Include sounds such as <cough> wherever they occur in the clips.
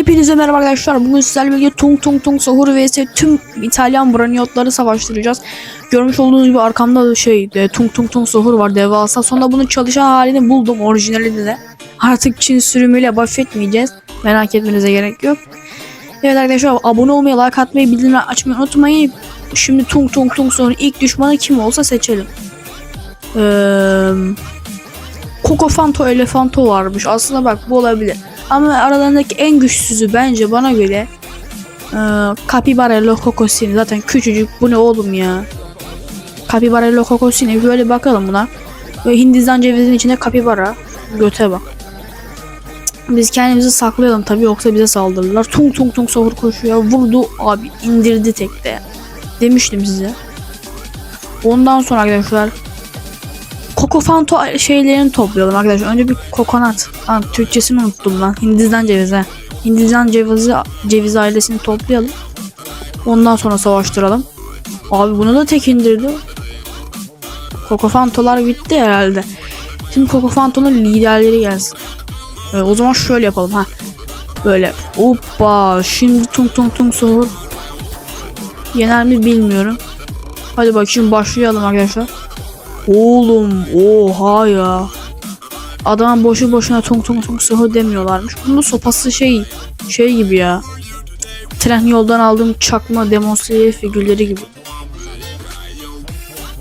Hepinize merhaba arkadaşlar. Bugün sizlerle birlikte Tung Tung Tung Sahur vs tüm İtalyan branyotları savaştıracağız. Görmüş olduğunuz gibi arkamda da şey de, Tung Tung Tung Sahur var devasa. Sonra bunun çalışan halini buldum orijinalinde de. Artık Çin sürümüyle baş etmeyeceğiz. Merak etmenize gerek yok. Evet arkadaşlar abone olmayı, like atmayı, bildirimleri açmayı unutmayın. Şimdi Tung Tung Tung Sahur'un ilk düşmanı kim olsa seçelim. Eee... Kokofanto Elefanto varmış. Aslında bak bu olabilir. Ama aralarındaki en güçsüzü bence bana göre e, Cocosini. Zaten küçücük bu ne oğlum ya. Capibarello Cocosini böyle bakalım buna. Böyle Hindistan cevizinin içinde kapibara. Göte bak. Biz kendimizi saklayalım tabii yoksa bize saldırırlar. Tung tung tung sahur koşuyor. Vurdu abi indirdi tekte. Demiştim size. Ondan sonra arkadaşlar Kokofanto şeylerini toplayalım arkadaşlar. Önce bir kokonat. Lan Türkçesini unuttum lan. Hindistan cevizi. Hindistan cevizi, ceviz ailesini toplayalım. Ondan sonra savaştıralım. Abi bunu da tek indirdi. Kokofantolar bitti herhalde. Şimdi Kokofanto'nun liderleri gelsin. Ee, o zaman şöyle yapalım ha. Böyle hoppa şimdi tung tung tung soğur. Yener mi bilmiyorum. Hadi bakayım başlayalım arkadaşlar. Oğlum oha ya. Adam boşu boşuna tung tung tung sıhı demiyorlarmış. Bunun sopası şey şey gibi ya. Tren yoldan aldığım çakma demonstre figürleri gibi.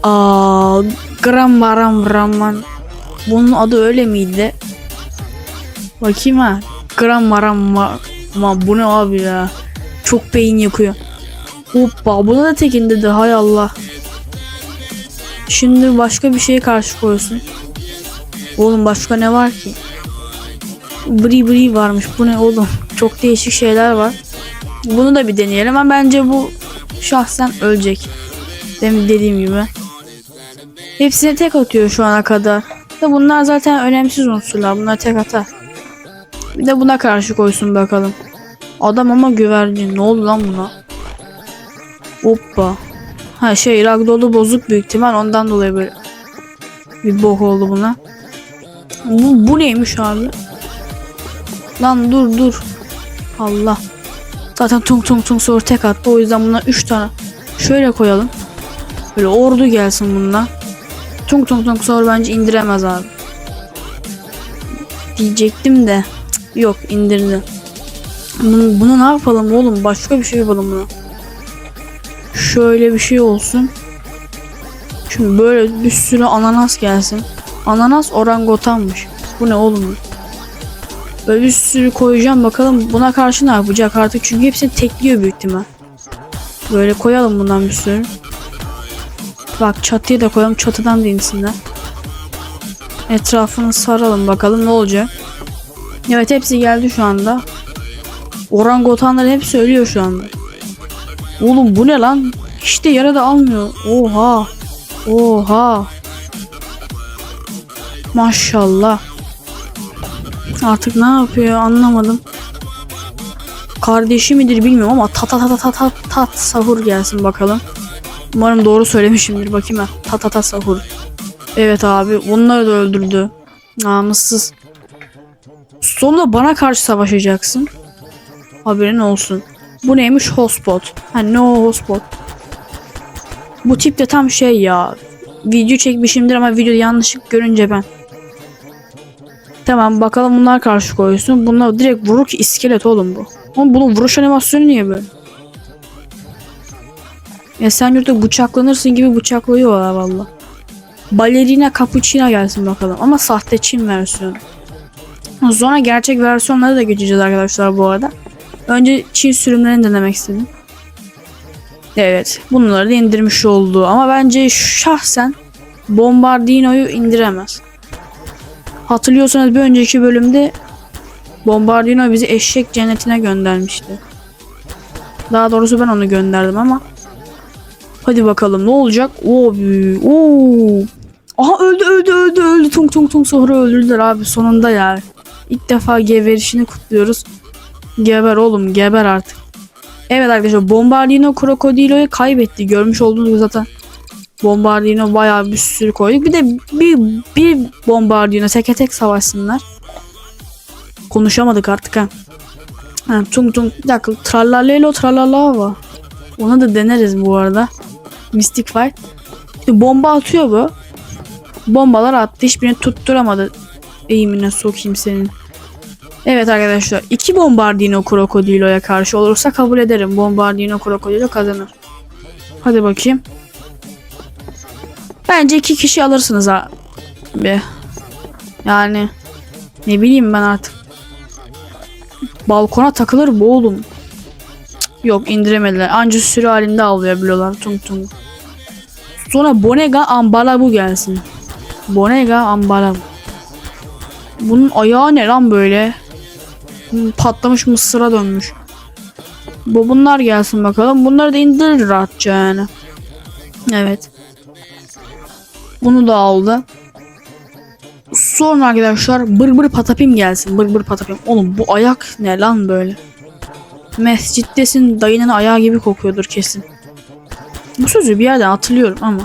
Aa, gram varam raman. Bunun adı öyle miydi? Bakayım ha. Gram varam ma, bu ne abi ya. Çok beyin yakıyor. Hoppa buna da tekin dedi hay Allah. Şimdi başka bir şeye karşı koyuyorsun. Oğlum başka ne var ki? Bri bri varmış. Bu ne oğlum? Çok değişik şeyler var. Bunu da bir deneyelim ama bence bu şahsen ölecek. Demin dediğim gibi. Hepsine tek atıyor şu ana kadar. Da bunlar zaten önemsiz unsurlar. Bunlar tek atar. Bir de buna karşı koysun bakalım. Adam ama güvercin. Ne oldu lan buna? Hoppa. Ha şey ragdolu bozuk büyük ihtimal ondan dolayı böyle bir bok oldu buna. Bu, bu neymiş abi? Lan dur dur. Allah. Zaten tung tung tung soru tek attı. O yüzden buna 3 tane şöyle koyalım. Böyle ordu gelsin bundan. Tung tung tung soru bence indiremez abi. Diyecektim de. Cık, yok indirdi. Bunu, bunu ne yapalım oğlum? Başka bir şey yapalım buna şöyle bir şey olsun. Şimdi böyle bir sürü ananas gelsin. Ananas orangotanmış. Bu ne oğlum? Böyle bir sürü koyacağım bakalım buna karşı ne yapacak artık çünkü hepsini tekliyor büyük ihtimal. Böyle koyalım bundan bir sürü. Bak çatıya da koyalım çatıdan da insinler. Etrafını saralım bakalım ne olacak. Evet hepsi geldi şu anda. Orangotanların hepsi ölüyor şu anda. Oğlum bu ne lan? Hiç de yara da almıyor. Oha. Oha. Maşallah. Artık ne yapıyor anlamadım. Kardeşi midir bilmiyorum ama ta ta ta ta ta tat sahur gelsin bakalım. Umarım doğru söylemişimdir. Bakayım ben. Ta ta ta sahur. Evet abi. Onları da öldürdü. Namussuz. Sonunda bana karşı savaşacaksın. Haberin olsun. Bu neymiş hotspot? Ha no hotspot. Bu tip de tam şey ya. Video çekmişimdir ama video yanlışlık görünce ben. Tamam bakalım bunlar karşı koyuyorsun. Bunlar direkt vurur ki iskelet oğlum bu. Ama bunun vuruş animasyonu niye böyle? Ya sen yurtta bıçaklanırsın gibi bıçaklıyorlar valla. Balerina Cappuccino gelsin bakalım. Ama sahte Çin versiyonu. Sonra gerçek versiyonları da geçeceğiz arkadaşlar bu arada. Önce Çin sürümlerini denemek istedim. Evet. Bunları da indirmiş oldu. Ama bence şahsen Bombardino'yu indiremez. Hatırlıyorsanız bir önceki bölümde Bombardino bizi eşek cennetine göndermişti. Daha doğrusu ben onu gönderdim ama. Hadi bakalım ne olacak? Oo, oo. Aha öldü öldü öldü öldü. Tung tung tung sonra öldürdüler abi sonunda ya. İlk defa geverişini kutluyoruz. Geber oğlum geber artık. Evet arkadaşlar Bombardino Crocodilo'yu kaybetti. Görmüş olduğunuz gibi zaten Bombardino bayağı bir sürü koyduk. Bir de bir, bir Bombardino teke tek savaşsınlar. Konuşamadık artık ha. Ha, tung tung. Bir dakika. Tralalelo tralala var. Ona da deneriz bu arada. Mystic Fight. Şimdi bomba atıyor bu. Bombalar attı. Hiçbirini tutturamadı. Eğimine sokayım senin. Evet arkadaşlar. iki Bombardino Crocodilo'ya karşı olursa kabul ederim. Bombardino Crocodilo kazanır. Hadi bakayım. Bence iki kişi alırsınız abi. Yani ne bileyim ben artık. Balkona takılır bu oğlum. Yok indiremediler. Anca sürü halinde avlayabiliyorlar. Tung tung. Sonra Bonega Ambalabu gelsin. Bonega Ambalabu. Bunun ayağı ne lan böyle? Patlamış mısıra dönmüş. Bu bunlar gelsin bakalım. Bunları da indirir rahatça yani. Evet. Bunu da aldı. Sonra arkadaşlar bır bır patapim gelsin. Bır bır patapim. Oğlum bu ayak ne lan böyle? Mescittesin dayının ayağı gibi kokuyordur kesin. Bu sözü bir yerden hatırlıyorum ama.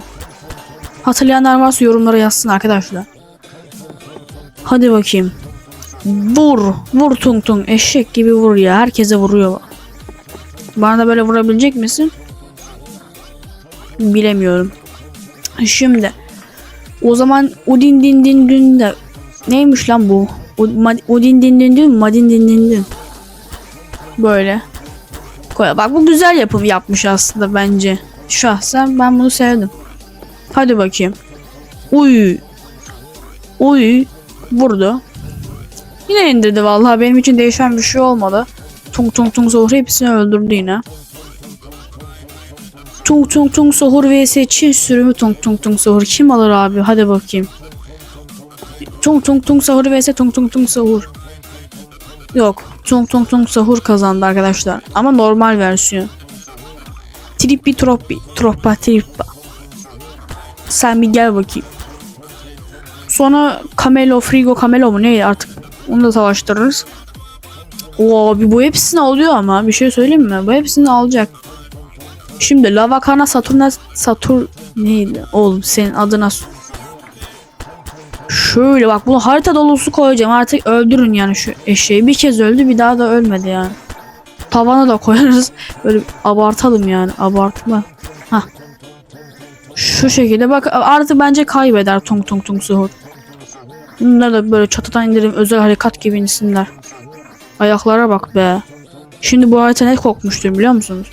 Hatırlayanlar varsa yorumlara yazsın arkadaşlar. Hadi bakayım. Vur. Vur tung tung. Eşek gibi vur ya. Herkese vuruyor. Bana da böyle vurabilecek misin? Bilemiyorum. Şimdi. O zaman Udin din din dün de neymiş lan bu? Udin din din dün Madin din din dün. Böyle. Bak bu güzel yapım yapmış aslında bence. Şahsen ben bunu sevdim. Hadi bakayım. Uy. Uy. Vurdu. Yine indirdi vallahi benim için değişen bir şey olmadı. Tung tung tung Zohru hepsini öldürdü yine. Tung tung tung Sohur vs Çin sürümü tung tung tung Sohur. Kim alır abi? Hadi bakayım. Tung tung tung Sohur vs tung tung tung Sohur. Yok. Tung tung tung Sohur kazandı arkadaşlar. Ama normal versiyon. Trippi troppi. Troppa trippa. Sen bir gel bakayım. Sonra Camelo, Frigo Camelo mu neydi artık. Onu da savaştırırız. Oo abi bu hepsini alıyor ama bir şey söyleyeyim mi? Bu hepsini alacak. Şimdi Lavakana Saturna Satur neydi oğlum senin adına Şöyle bak bunu harita dolusu koyacağım artık öldürün yani şu eşeği bir kez öldü bir daha da ölmedi yani. Tavana da koyarız böyle abartalım yani abartma. Hah. Şu şekilde bak artık bence kaybeder tung tung tung suhur. Bunları da böyle çatıdan indirim özel harekat gibi insinler. Ayaklara bak be. Şimdi bu harita ne kokmuştur biliyor musunuz?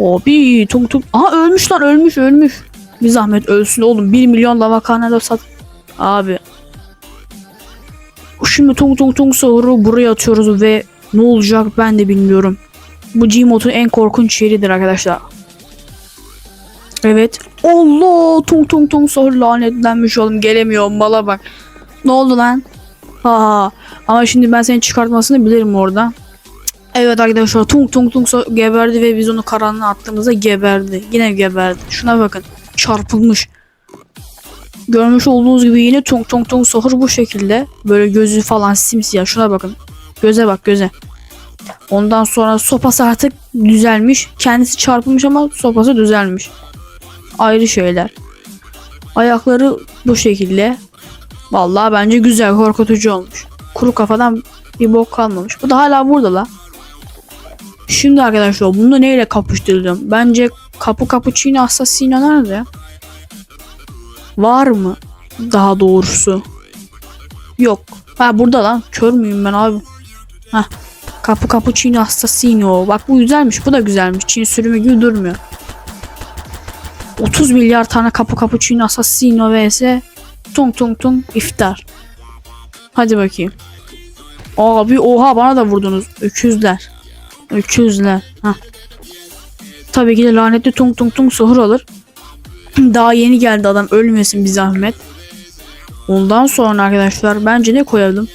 Abi tung tung. Aha ölmüş lan ölmüş ölmüş. Bir zahmet ölsün oğlum. 1 milyon lavakanada sat. Abi. Şimdi tung tung tung sahuru buraya atıyoruz ve ne olacak ben de bilmiyorum. Bu Gmod'un en korkunç yeridir arkadaşlar. Evet. Allah tung tung tung sahur lanetlenmiş oğlum gelemiyor mala bak. Ne oldu lan? Ha. Ama şimdi ben seni çıkartmasını bilirim orada. Evet arkadaşlar tung tung tung so- geberdi ve biz onu karanlığa attığımızda geberdi. Yine geberdi. Şuna bakın. Çarpılmış. Görmüş olduğunuz gibi yine tung tung tung sohur bu şekilde. Böyle gözü falan simsiyah. Şuna bakın. Göze bak göze. Ondan sonra sopası artık düzelmiş. Kendisi çarpılmış ama sopası düzelmiş. Ayrı şeyler. Ayakları bu şekilde. Vallahi bence güzel korkutucu olmuş. Kuru kafadan bir bok kalmamış. Bu da hala burada la. Şimdi arkadaşlar bunu neyle kapıştırdım? Bence kapı cappuccino assassino nerede? Var mı? Daha doğrusu. Yok. Ha burada lan. Kör müyüm ben abi? Heh. Kapı cappuccino assassino. Bak bu güzelmiş. Bu da güzelmiş. Çin sürümü gibi durmuyor. 30 milyar tane kapı cappuccino assassino vs tung tung tung iftar. Hadi bakayım. Abi oha bana da vurdunuz. Öküzler. Öküzler. Hah. Tabii ki de lanetli tung tung tung suhur alır. <clears throat> Daha yeni geldi adam ölmesin bir zahmet. Ondan sonra arkadaşlar bence ne koyalım?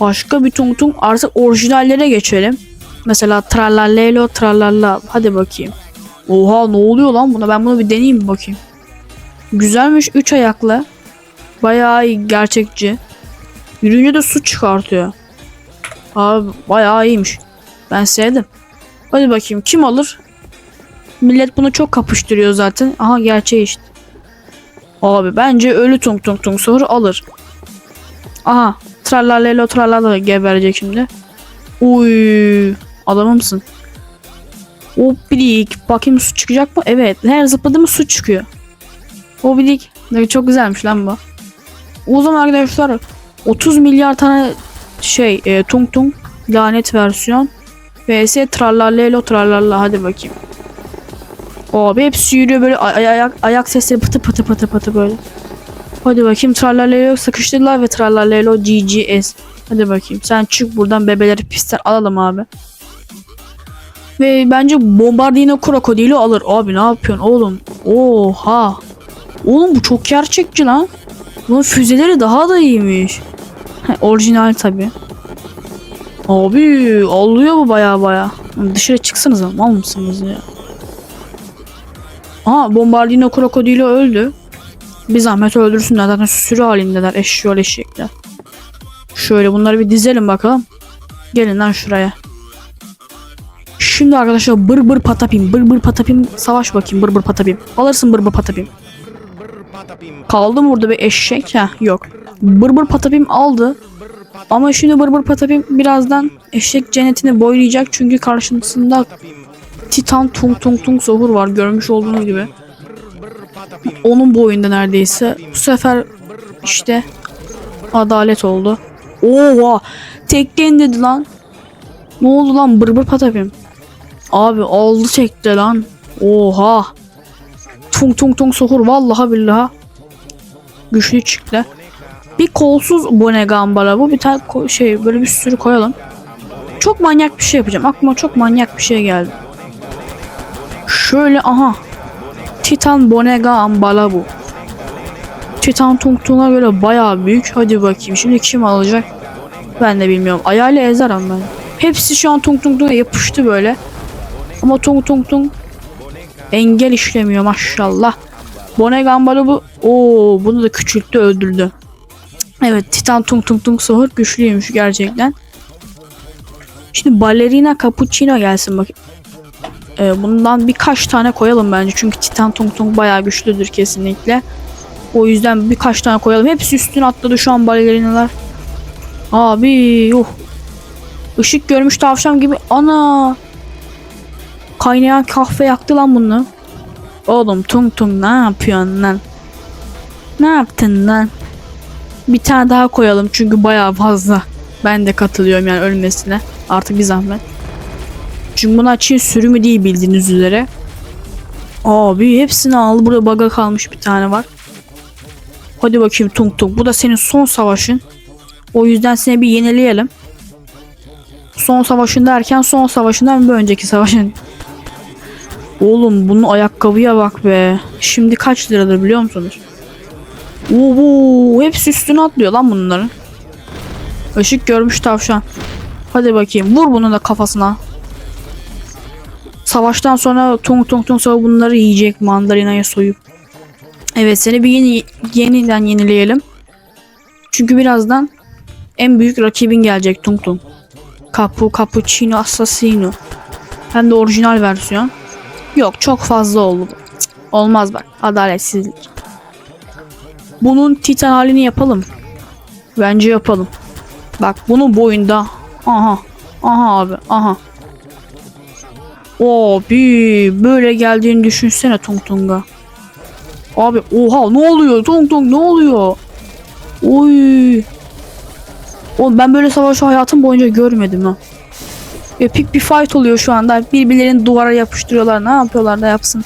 Başka bir tung tung artık orijinallere geçelim. Mesela trallallelo trallalla. Hadi bakayım. Oha ne oluyor lan buna? Ben bunu bir deneyeyim bir bakayım. Güzelmiş 3 ayaklı. Bayağı iyi, gerçekçi. Yürüyünce de su çıkartıyor. Abi bayağı iyiymiş. Ben sevdim. Hadi bakayım kim alır? Millet bunu çok kapıştırıyor zaten. Aha gerçeği işte. Abi bence ölü tung tung tung soru alır. Aha. Trallalelo trallala geberecek şimdi. Uy, adamı mısın? Oblik. Bakayım su çıkacak mı? Evet. Her zıpladığımız su çıkıyor. Oblik. Ne çok güzelmiş lan bu. O zaman arkadaşlar 30 milyar tane şey e, tung tung lanet versiyon vs trallalelo trallalla hadi bakayım. Abi hepsi yürüyor böyle ay- ayak, ayak sesleri pıtı pıtı pıtı pıtı böyle. Hadi bakayım trallalelo sıkıştırdılar ve trallalelo GGS. Hadi bakayım sen çık buradan bebeleri pistten alalım abi. Ve bence bombardino krokodili alır. Abi ne yapıyorsun oğlum? Oha. Oğlum bu çok gerçekçi lan. Bunun füzeleri daha da iyiymiş. He, orijinal tabi. Abi alıyor bu baya baya. Dışarı çıksanıza mal mısınız ya? Aha bombardino krokodili öldü. Bir zahmet öldürsünler zaten sürü halindeler eşyol eşekler. Şöyle bunları bir dizelim bakalım. Gelin lan şuraya. Şimdi arkadaşlar bır bır patapim bır bır patapim savaş bakayım bır bır patapim. Alırsın bır bır patapim. Kaldı mı burada bir eşek? Heh yok. Bır bır patapim aldı. Ama şimdi bır bır patapim birazdan eşek cennetini boylayacak çünkü karşısında Titan Tung Tung Tung Sohur var görmüş olduğunuz gibi. Onun boyunda neredeyse. Bu sefer işte adalet oldu. Oha! Tekten dedi lan. Ne oldu lan bır bır patapim? Abi aldı çekti lan. Oha! Tung tung tung sohur vallahi billahi güçlü çıktı. Bir kolsuz bone gambara bu bir tane şey böyle bir sürü koyalım. Çok manyak bir şey yapacağım. Aklıma çok manyak bir şey geldi. Şöyle aha. Titan Bonega Ambala bu. Titan Tung Tung'a göre bayağı büyük. Hadi bakayım. Şimdi kim alacak? Ben de bilmiyorum. Ayağıyla ezer ben. Hepsi şu an Tung Tung Tung'a yapıştı böyle. Ama Tung Tung Tung engel işlemiyor maşallah. Bone Gambalı bu. Oo, bunu da küçülttü öldürdü. Evet Titan Tung Tung Tung Sohur güçlüymüş gerçekten. Şimdi Ballerina Cappuccino gelsin bak. Ee, bundan birkaç tane koyalım bence. Çünkü Titan Tung Tung bayağı güçlüdür kesinlikle. O yüzden birkaç tane koyalım. Hepsi üstüne atladı şu an balerinalar. Abi yuh. Işık görmüş tavşan gibi. Ana. Kaynayan kahve yaktı lan bunu. Oğlum tung tung ne yapıyorsun lan? Ne yaptın lan? Bir tane daha koyalım çünkü bayağı fazla. Ben de katılıyorum yani ölmesine. Artık bir zahmet. Çünkü bunlar Çin sürümü değil bildiğiniz üzere. Abi hepsini al. Burada baga kalmış bir tane var. Hadi bakayım Tung Tung. Bu da senin son savaşın. O yüzden seni bir yenileyelim. Son savaşın derken son savaşından bir önceki savaşın. Oğlum bunun ayakkabıya bak be. Şimdi kaç liradır biliyor musunuz? Oo, hepsi üstüne atlıyor lan bunların. Işık görmüş tavşan. Hadi bakayım vur bunu da kafasına. Savaştan sonra tung tung tung sonra bunları yiyecek mandalinaya soyup. Evet seni bir yeni, yeniden yenileyelim. Çünkü birazdan en büyük rakibin gelecek tung tung. Capu Cappuccino Assassino. Hem de orijinal versiyon. Yok çok fazla oldu Olmaz bak adaletsizlik. Bunun titan halini yapalım. Bence yapalım. Bak bunun boyunda. Aha. Aha abi. Aha. Abi böyle geldiğini düşünsene Tung Tung'a. Abi oha ne oluyor Tung Tung ne oluyor? Oy. Oğlum ben böyle savaşı hayatım boyunca görmedim ha. Epik bir fight oluyor şu anda. Birbirlerini duvara yapıştırıyorlar. Ne yapıyorlar da yapsın.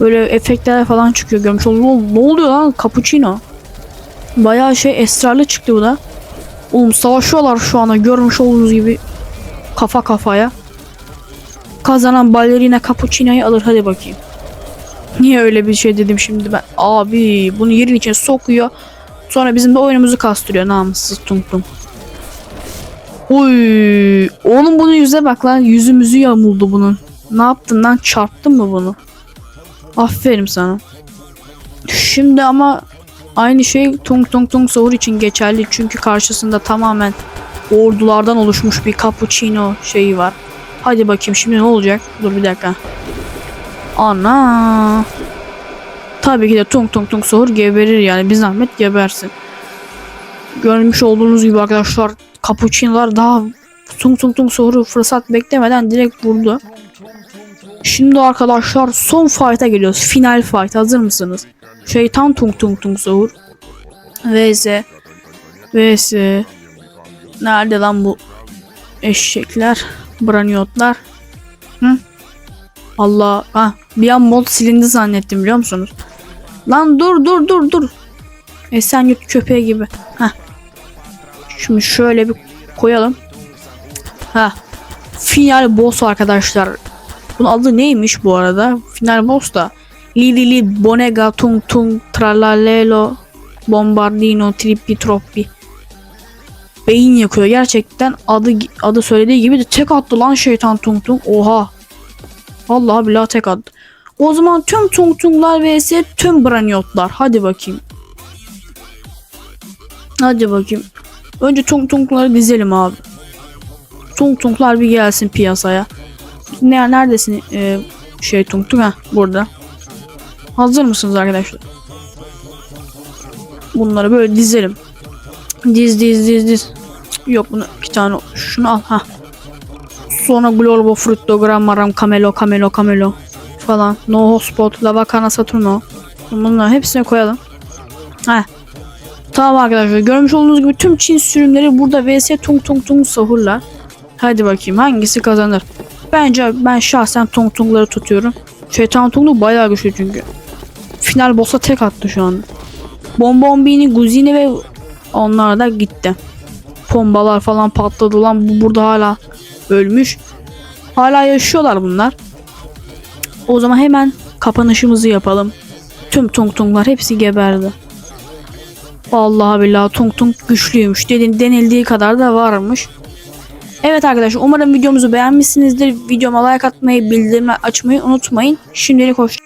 Böyle efektler falan çıkıyor. Görmüş. Ne oluyor lan? Cappuccino. Bayağı şey esrarlı çıktı bu da. Oğlum savaşıyorlar şu anda. Görmüş olduğunuz gibi. Kafa kafaya. Kazanan ballerina Cappuccino'yu alır. Hadi bakayım. Niye öyle bir şey dedim şimdi ben? Abi bunu yerin içine sokuyor. Sonra bizim de oyunumuzu kastırıyor. Namussuz tung tung. Uy, oğlum bunun yüze bak lan. Yüzümüzü yamuldu bunun. Ne yaptın lan? Çarptın mı bunu? Aferin sana. Şimdi ama aynı şey Tung Tung Tung Sahur için geçerli. Çünkü karşısında tamamen ordulardan oluşmuş bir cappuccino şeyi var. Hadi bakayım şimdi ne olacak? Dur bir dakika. Ana. Tabii ki de Tung Tung Tung Sahur geberir yani. Bir zahmet gebersin. Görmüş olduğunuz gibi arkadaşlar cappuccino'lar daha tung tung tung soru fırsat beklemeden direkt vurdu. Şimdi arkadaşlar son fight'a geliyoruz. Final fight. Hazır mısınız? Şeytan tung tung tung sohur. vs vs nerede lan bu eşekler braniotlar Hı? Allah ha bir an mod silindi zannettim biliyor musunuz? Lan dur dur dur dur. Esenyurt köpeği gibi. Heh. Şimdi şöyle bir koyalım. Ha. Final boss arkadaşlar. Bunun adı neymiş bu arada? Final boss da. Li li li bonega tung tung tralalelo bombardino trippi troppi. Beyin yakıyor gerçekten adı adı söylediği gibi de tek attı lan şeytan tung tung. Oha. Vallahi billahi tek attı. O zaman tüm tung tunglar vs tüm braniotlar. Hadi bakayım. Hadi bakayım. Önce tung tungları dizelim abi. Tung tunglar bir gelsin piyasaya. Ne neredesin ee, şey tung tung ha burada. Hazır mısınız arkadaşlar? Bunları böyle dizelim. Diz diz diz diz. Yok bunu iki tane şunu al ha. Sonra Globo Fructogram Maram Camelo Camelo Camelo falan. No Hotspot Lava Cana Saturno. Bunları hepsine koyalım. Heh. Tamam arkadaşlar görmüş olduğunuz gibi tüm Çin sürümleri burada vs tung tung tung sahurlar. Hadi bakayım hangisi kazanır. Bence ben şahsen tung tungları tutuyorum. Şeytan tunglu bayağı güçlü çünkü. Final boss'a tek attı şu an. Bonbombini, Guzini ve onlar da gitti. Bombalar falan patladı lan bu burada hala ölmüş. Hala yaşıyorlar bunlar. O zaman hemen kapanışımızı yapalım. Tüm tung tunglar hepsi geberdi. Vallahi billahi tung tung güçlüymüş. Dedin, denildiği kadar da varmış. Evet arkadaşlar umarım videomuzu beğenmişsinizdir. Videoma like atmayı, bildirimler açmayı unutmayın. Şimdilik hoşça